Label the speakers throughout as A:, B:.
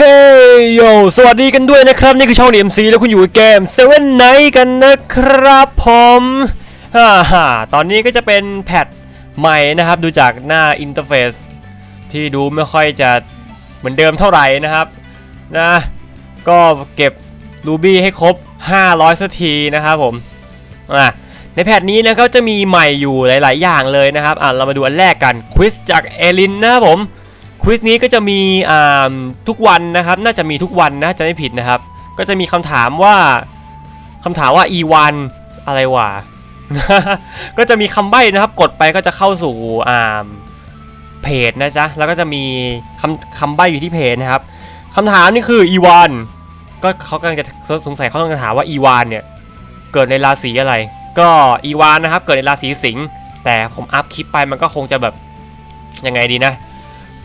A: เฮ้ยโยสวัสดีกันด้วยนะครับ นี่คือช่อง DMC แล้วคุณอยู่กับเกม Seven Night กันนะครับผมฮ่าฮ่าตอนนี้ก็จะเป็นแพทใหม่นะครับ ดูจากหน้าอินเทอร์เฟซที่ดูไม่ค่อยจะเหมือนเดิมเท่าไหร่นะครับนะก็เก็บรูบี้ให้ครบ 500 สักทีนะครับผมอะในแพทนี้นะก็จะมีใหม่อยู่หลาย ๆ อย่างเลยนะครับอะเรามาดูอันแรกกันควิสจากเอลินนะครับผม วิสนี้ก็จะมีอ่าทุกวันนะครับ น่าจะมีทุกวันนะจะไม่ผิดนะครับ ก็จะมีคำถามว่าคำถามว่า E1 อะไรวะก็จะมีคำใบ้นะครับ กดไปก็จะเข้าสู่อ่าเพจนะจ๊ะแล้วก็จะมีคำคำใบ้อยู่ที่เพจนะครับคำถามนี่คือ E1 ก็เขากำลังจะสงสัยเขากำลังจะถามว่า E1 เนี่ยเกิดในราศีอะไร ก็ E1 นะครับเกิดในราศีสิงห์แต่ผมอัพคลิปไปมันก็คงจะแบบยังไงดีนะ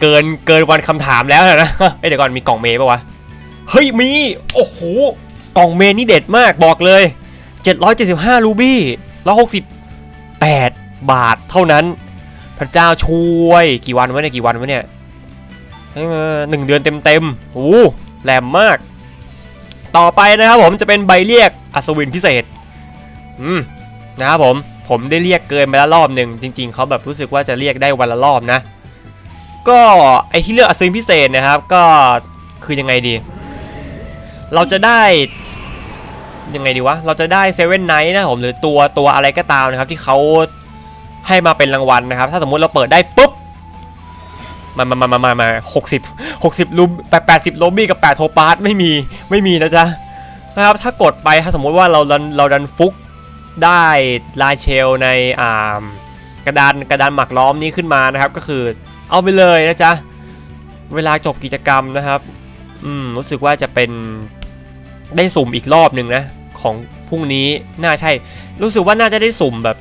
A: เกินเกินวันคำถามแล้วนะเอ้เดี๋ยวก่อนมีกล่องเมย์ปะวะ เฮ้ยมี โอ้โห กล่องเมย์นี่เด็ดมากบอกเลย 775 รูบี้168 บาทเท่านั้น พระเจ้าช่วยกี่วันวะเนี่ยกี่วันวะเนี่ยหนึ่งเดือนเต็มๆโอ้แหลมมาก ต่อไปนะครับผมจะเป็นใบเรียกอัศวินพิเศษ อืมนะครับผมผมได้เรียกเกินไปล้วรอบหนึ่งจริง ๆเขาแบบรู้สึกว่าจะเรียกได้วันละรอบนะ ก็ไอที่เลือกอัศวินพิเศษนะครับ ก็คือยังไงดี เราจะได้ยังไงดีวะ เราจะได้เซเว่นไนท์นะผมหรือตัวตัวอะไรก็ตามนะครับ ที่เขาให้มาเป็นรางวัลนะครับ ถ้าสมมุติเราเปิดได้ปุ๊บมามามามามามาหกสิบหกสิบลูแปดแปดสิบโลบี้กับแปดโทปาร์ตไม่มีไม่มีนะจ๊ะนะครับถ้ากดไปถ้าสมมุติว่าเราดันเราดันฟุกได้ลายเชลในอ่ากระดานกระดานหมักล้อมนี้ขึ้นมานะครับ ก็คือ เอาไปเลยนะจ๊ะ เวลาจบกิจกรรมนะครับ อืม รู้สึกว่าจะเป็นได้สุ่มอีกรอบหนึ่งนะ ของพรุ่งนี้น่าใช่ รู้สึกว่าน่าจะได้สุ่มแบบ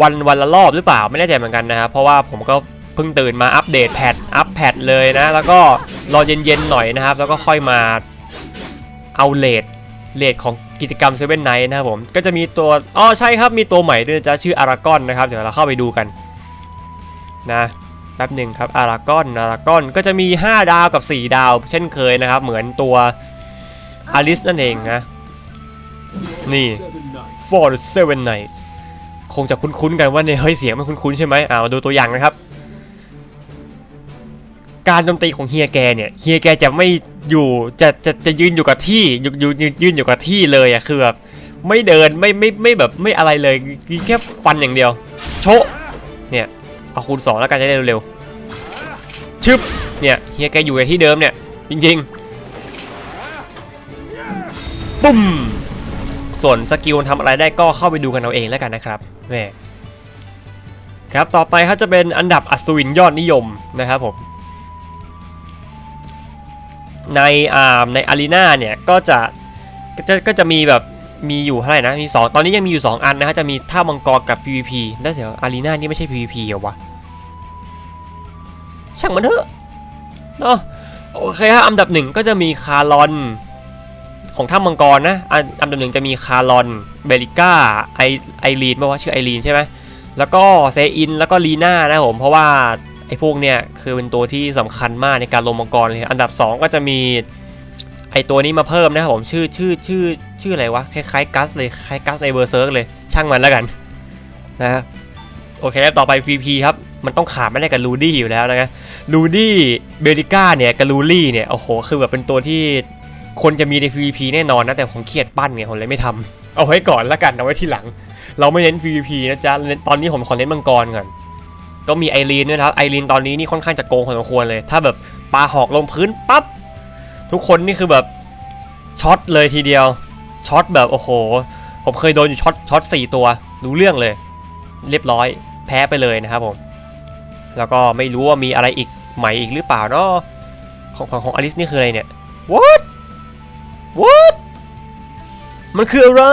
A: วันวันละรอบหรือเปล่าไม่แน่ใจเหมือนกันนะครับ เพราะว่าผมก็เพิ่งตื่นมาอัปเดตแพทอัปแพทเลยนะ แล้วก็รอเย็นๆหน่อยนะครับ แล้วก็ค่อยมาเอาเลทเลทของกิจกรรมเซเว่นไนท์นะครับผม ก็จะมีตัวอ๋อใช่ครับมีตัวใหม่ด้วยจะชื่ออารากอนนะครับ เดี๋ยวเราเข้าไปดูกันนะ แป๊บหนึ่งครับอารากอนอารากอนก็จะมี 5 ดาวกับ 4 ดาว เช่นเคยนะครับ เหมือนตัวอลิสนั่นเองนะ นี่ for the seven night คงจะคุ้นๆกันว่าเนี่ยเฮ้ยเสียงมันคุ้นๆใช่ไหมอ่ามาดูตัวอย่างนะครับ การโจมตีของเฮียแกเนี่ยเฮียแกจะไม่อยู่จะจะจะยืนอยู่กับที่ยู่อยู่ยืนยืนอยู่กับที่เลยอะคือแบบไม่เดินไม่ไม่ไม่แบบไม่อะไรเลยแค่ฟันอย่างเดียว โชะเนี่ย เอาคูณสองแล้วกันจะได้เร็วๆชึบเนี่ยเฮียแกอยู่ในที่เดิมเนี่ย จริงๆปุ้มส่วนสกิลทำอะไรได้ก็เข้าไปดูกันเอาเองแล้วกันนะครับแหม่ครับต่อไปเขาจะเป็นอันดับอัศวินยอดนิยมนะครับผมในอ่าในอารีนาเนี่ยก็จะก็จะก็จะมีแบบ มีอยู่เท่าไหร่นะ มี 2 ตอนนี้ยังมีอยู่ 2 อันนะฮะ จะมีท่ามังกรกับ PVP แล้วเดี๋ยวอารีนานี่ไม่ใช่ PVP เหรอวะ ช่างมันเถอะเนาะโอเคฮะอันดับหนึ่งก็จะมีคารอน ของถ้ำมังกรนะอันอันดับหนึ่งจะมีคารอนเบลิก้าไอไอรีนป่าวะชื่อไอรีนใช่ไหมแล้วก็เซอินแล้วก็ลีน่านะผมเพราะว่าไอพวกเนี้ยคือเป็นตัวที่สำคัญมากในการลงมังกรเลย อันดับ 2 ก็จะมี ไอตัวนี้มาเพิ่มนะครับผมชื่อชื่อชื่อชื่ออะไรวะคล้ายๆกัสเลยคล้ายกัสในเบอร์เซิร์กเลยช่างมันแล้วกันนะโอเคต่อไป VP ครับ มันต้องขาดไม่ได้กับลูดี้อยู่แล้วนะลูดี้เบลิก้าเนี่ยกับลูลี่เนี่ยโอ้โหคือแบบเป็นตัวที่คนจะมีใน PVP แน่นอนนะแต่ผมเครียดปั้นไงผมเลยไม่ทำเอาไว้ก่อนแล้วกันเอาไว้ทีหลัง เราไม่เน้น PVP นะจ๊ะตอนนี้ผมขอเน้นมังกรก่อนก็มีไอรีนด้วยนะครับไอรีนตอนนี้นี่ค่อนข้างจะโกงพอสมควรเลย ถ้าแบบปลาหอกลงพื้นปั๊บ ทุกคนนี่คือแบบช็อตเลยทีเดียวช็อตแบบโอ้โห ผมเคยโดนอยู่ช็อตช็อตสี่ตัว รู้เรื่องเลย เรียบร้อยแพ้ไปเลยนะครับผมแล้วก็ไม่รู้ว่ามีอะไรอีกใหม่อีกหรือเปล่าเนาะของของของอลิสนี่คืออะไรเนี่ย what what มันคืออะไร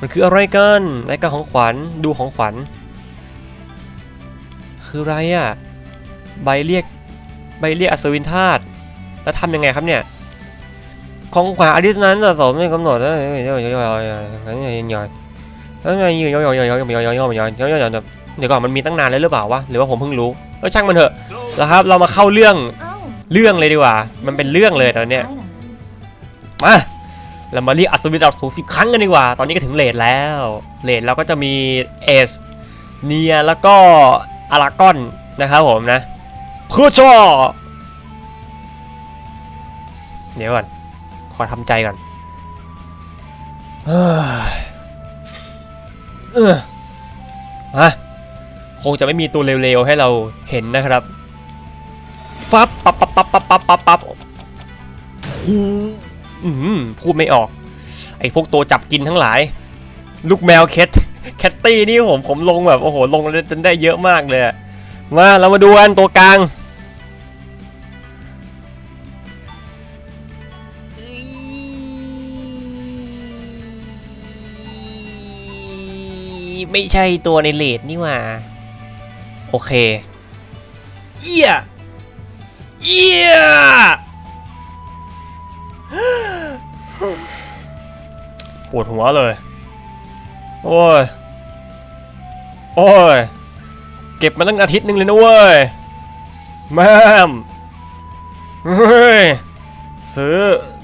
A: มันคืออะไรกันรายการของขวัญดูของขวัญ คืออะไรอะ่ะ ใบเรียก ใบเรียกอัศวินธาตุ แล้วทำยังไงครับเนี่ยของขวัญอลิสนั้นสะสมในกำหนดแล้วย่อยๆย่อยๆย่อยๆย่อยๆแล้วไงย่อยๆย่อยๆย่อยๆย่อยๆย่อยๆย่อยๆย่อยๆย่อยๆย่อยๆเดี๋ยวก่อนมันมีตั้งนานแล้วหรือเปล่าวะหรือว่าผมเพิ่งรู้เออช่างมันเถอะแล้วครับ เรามาเข้าเรื่อง
B: เอ้า
A: เรื่องเลยดีกว่า มันเป็นเรื่องเลยตอนเนี้ย
B: Items.
A: มาเรามาเรียกอัศวินดาวสูงสิบครั้งกันดีกว่า ตอนนี้ก็ถึงเลทแล้วเลทเราก็จะมีเอสเนียแล้วก็อารากอนนะครับผมนะเพื่อชอ เดี๋ยวก่อน ขอทำใจก่อนเฮ้ยเออมาคงจะไม่มีตัวเร็วๆ ให้เราเห็นนะครับ ฟับปับปับปับปับปับปับปับหูอืมพูดไม่ออก ไอ้พวกตัวจับกินทั้งหลาย ลูกแมวแคทแคตตี้นี่ผมผมลงแบบ โอ้โห ลงจนได้เยอะมากเลย มาเรามาดูกันตัวกลาง ไม่ใช่ตัวในเลดนี่หว่า โอเค เอี้ย เอี้ย ปวดหัวเลย โอ้ย โอ้ย เก็บมาตั้งอาทิตย์หนึ่งเลยนะเว้ย แม่มเฮ้ย ซื้อ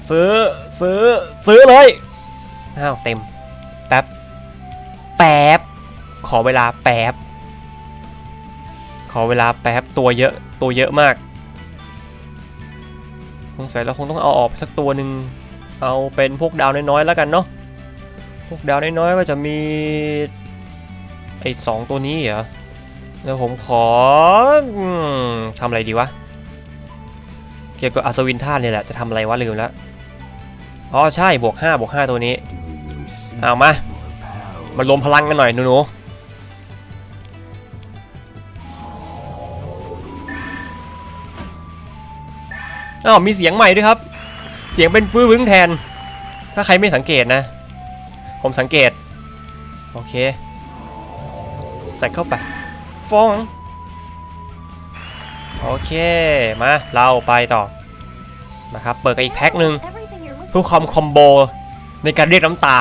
A: ซื้อ ซื้อ ซื้อเลย อ้าว เต็ม แป๊บ แป๊บ ขอเวลาแป๊บ ขอเวลาแป๊บตัวเยอะตัวเยอะมากสงสัยเราคงต้องเอาออกสักตัวหนึ่งเอาเป็นพวกดาวน้อยๆแล้วกันเนาะพวกดาวน้อยๆก็จะมีไอ้สองตัวนี้เหรอแล้วผมขอทำอะไรดีวะเกี่ยวกับอัศวินท่าตุเนี่ยแหละจะทำอะไรวะลืมแล้วอ๋อใช่บวก5บวก5ตัวนี้เอามามารวมพลังกันหน่อยหนูๆ อ้าวมีเสียงใหม่ด้วยครับ เสียงเป็นฟื้นวึ้งแทน ถ้าใครไม่สังเกตนะ ผมสังเกต โอเค ใส่เข้าไปฟอง โอเค มาเราไปต่อ นะครับ เปิดกันอีกแพ็คหนึ่ง
B: Everything you're looking
A: เพื่อความคอมโบในการเรียกน้ำตา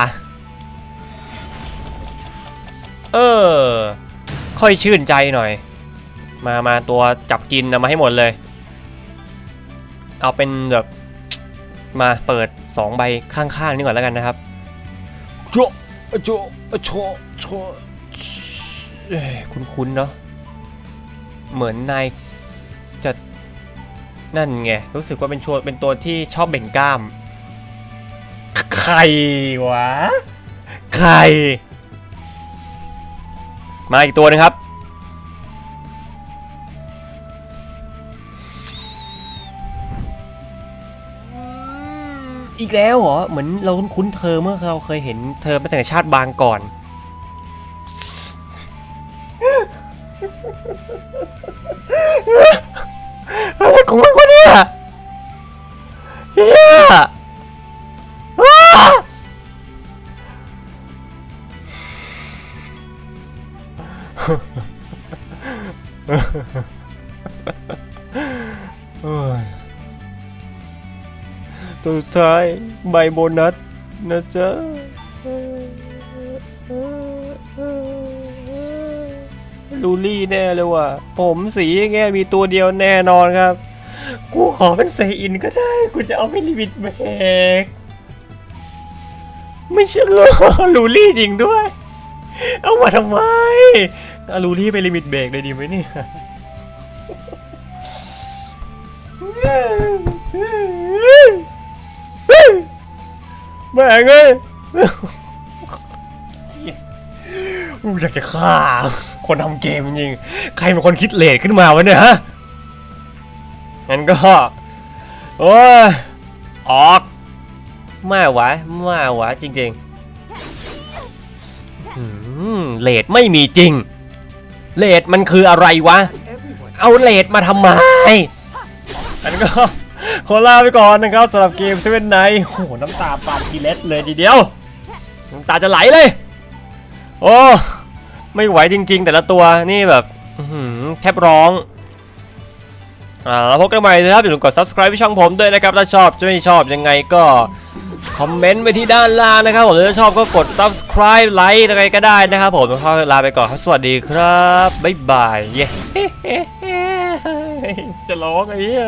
A: เออ ค่อยชื่นใจหน่อย มามาตัวจับกินเอามาให้หมดเลย เอาเป็นแบบมาเปิดสองใบข้างๆนี่ก่อนแล้วกันนะครับโจโจโชโชเอ้ยคุ้นๆเนาะเหมือนนายจะนั่นไง รู้สึกว่าเป็นชัวเป็นตัวที่ชอบเบ่งกล้าม ใครวะ ใคร มาอีกตัวหนึงครับ อีกแล้วเหรอ เหมือนเราคุ้นเธอเมื่อเราเคยเห็นเธอมาแต่ชาติบางก่อน อะไรของมึงวะเนี่ยเฮียอ้าโอ้ย ตัวสุดท้ายใบโบนัสนะจ๊ะลูลี่แน่เลยว่ะ ผมสีแง่มีตัวเดียวแน่นอนครับ กูขอเป็นเซอินก็ได้ กูจะเอาไม่ลิมิตเบกไม่ใช่เหรอลูลี่จริงด้วย เอามาทำไมเอาลูลี่ไปลิมิตเบรกเลยดีไหมเนี่ย แม่งเอ้ยกูอยากจะฆ่า คนทำเกมจริง ใครเป็นคนคิดเลทขึ้นมาวะเนี่ยฮะ งั้นก็ โอ้ย ออกไม่ไหวไม่ไหวจริงๆหืมเลดไม่มีจริง เลดมันคืออะไรวะ เอาเลดมาทำไมอันก็ ขอลาไปก่อนนะครับสำหรับเกมเซเว่นไนโอ้โหน้ำตาปานกิเลสเลยทีเดียวน้ำตาจะไหลเลย โอ้ไม่ไหวจริง ๆ แต่ละตัวนี่แบบแทบร้องอ่าแล้วพบกันใหม่นะครับอย่าลืมกด subscribe ที่ช่องผมด้วยนะครับ ถ้าชอบจะไม่ชอบยังไงก็ คอมเมนต์ไว้ที่ด้านล่างนะครับผมถ้าชอบก็กด subscribe ไลค์อะไรก็ได้นะครับผมขอลาไปก่อนครับสวัสดีครับ บ๊ายบาย เย้จะร้องไอ้เหี้ย